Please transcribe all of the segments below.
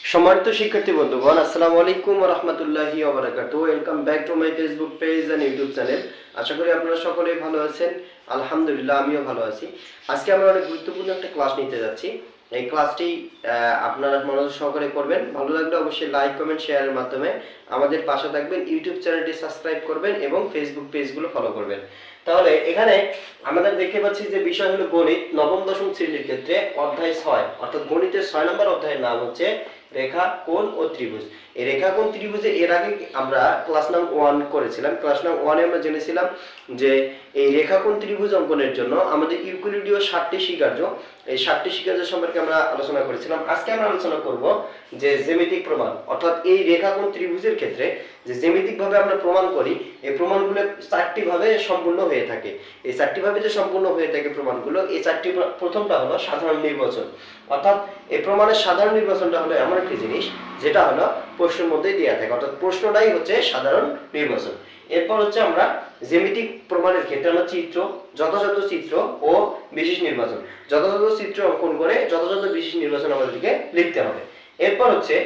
সম্মানিত শিক্ষার্থী বন্ধুগণ, আসসালামু আলাইকুম রহমতুল্লাহি ওবরাকাতু। Welcome back to my Facebook page and YouTube channel আশা করি আপনারা সকলেই ভালো আছেন। আলহামদুলিল্লাহ, আমিও ভালো আছি। আজকে আমরা অনেক গুরুত্বপূর্ণ একটা ক্লাস নিতে যাচ্ছি। এই ক্লাসটি আপনারা মনোযোগ সহকারে করবেন। ভালো লাগলে অবশ্যই লাইক কমেন্ট শেয়ারের মাধ্যমে আমাদের পাশে থাকবেন। ইউটিউব চ্যানেলটি সাবস্ক্রাইব করবেন এবং ফেসবুক পেজগুলো ফলো করবেন। তাহলে এখানে আমাদের দেখতে পাচ্ছি যে বিষয় হলো গণিত, নবম, দশম শ্রেণির ক্ষেত্রে অধ্যায় ছয়, অর্থাৎ গণিতের ছয় নম্বর অধ্যায়ের নাম হচ্ছে রেখা, কোণ ও ত্রিভুজ। এই রেখা, কোণ, ত্রিভুজে এর আগে আমরা ক্লাস নাম ওয়ান করেছিলাম। ক্লাস নাম ওয়ানে আমরা জেনেছিলাম যে এই রেখা, কোণ, ত্রিভুজ অঙ্কনের জন্য আমাদের ইউক্লিডীয় ষাটটি স্বীকার্য। এই ষাটটি স্বীকার্য সম্পর্কে আমরা আলোচনা করেছিলাম, আজকে আমরা আলোচনা করব যে জ্যামিতিক প্রমাণ, অর্থাৎ এই রেখা কোণ ত্রিভুজের ক্ষেত্রে যে জ্যামিতিক ভাবে আমরা প্রমাণ করি, এই প্রমাণগুলো চারটি ভাবে সম্পূর্ণ হয়ে থাকে। এই চারটি ভাবে যে সম্পূর্ণ হয়ে থাকে প্রমাণগুলো, এই চারটি প্রথমটা হলো সাধারণ নির্বাচন। অর্থাৎ এই প্রমাণের সাধারণ নির্বাচনটা হলো এমন একটি জিনিস, যেটা হলো প্রশ্নের মধ্যেই দেওয়া থাকে, অর্থাৎ প্রশ্নটাই হচ্ছে সাধারণ নির্বাচন। এরপর হচ্ছে আমরা জ্যামিতিক প্রমাণের ক্ষেত্রে আমরা চিত্র, যথাযথ চিত্র ও বিশেষ নির্বাচন। যথাযথ চিত্র অঙ্কন করে যথাযথ বিশেষ নির্বাচন আমাদেরকে লিখতে হবে। এরপর হচ্ছে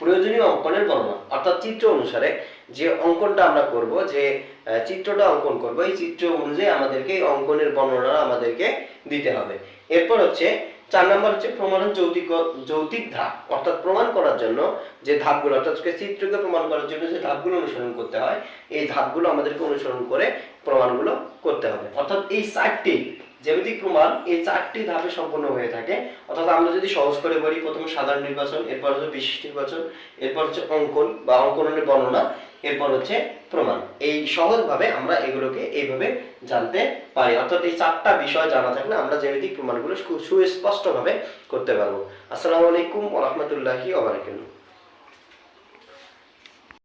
প্রয়োজনীয় অঙ্কনের বর্ণনা অর্থাৎ চিত্র অনুসারে যে অঙ্কনটা আমরা করব, যে চিত্রটা অঙ্কন করব, এই চিত্র অনুযায়ী আমাদেরকে অঙ্কনের বর্ণনা আমাদেরকে দিতে হবে। এরপর হচ্ছে চার নম্বর হচ্ছে প্রমাণের যৌতিক যৌতিক ধাপ, অর্থাৎ প্রমাণ করার জন্য যে ধাপগুলো, অর্থাৎ চিত্রকে প্রমাণ করার জন্য যে ধাপগুলো অনুসরণ করতে হয়, এই ধাপগুলো আমাদেরকে অনুসরণ করে প্রমাণগুলো করতে হবে। অর্থাৎ এই চারটি জ্যামিতিক প্রমাণ, এই চারটি ধাপে সম্পন্ন হয়ে থাকে, অর্থাৎ আমরা যদি সহজ করে বলি, প্রথমে সাধারণ নির্বাচন, এরপর হচ্ছে বিশিষ্ট নির্বাচন, এরপর হচ্ছে অঙ্কন বা অঙ্কনের বর্ণনা এরপর হচ্ছে প্রমাণ। এই সহজভাবে আমরা এগুলোকে এইভাবে জানতে পারি। অর্থাৎ এই চারটা বিষয় জানা থাকলে আমরা জ্যামিতিক প্রমাণগুলো সুস্পষ্ট সুস্পষ্টভাবে করতে পারব। আসসালামু আলাইকুম ওয়া রাহমাতুল্লাহি ওয়া বারাকাতুহু।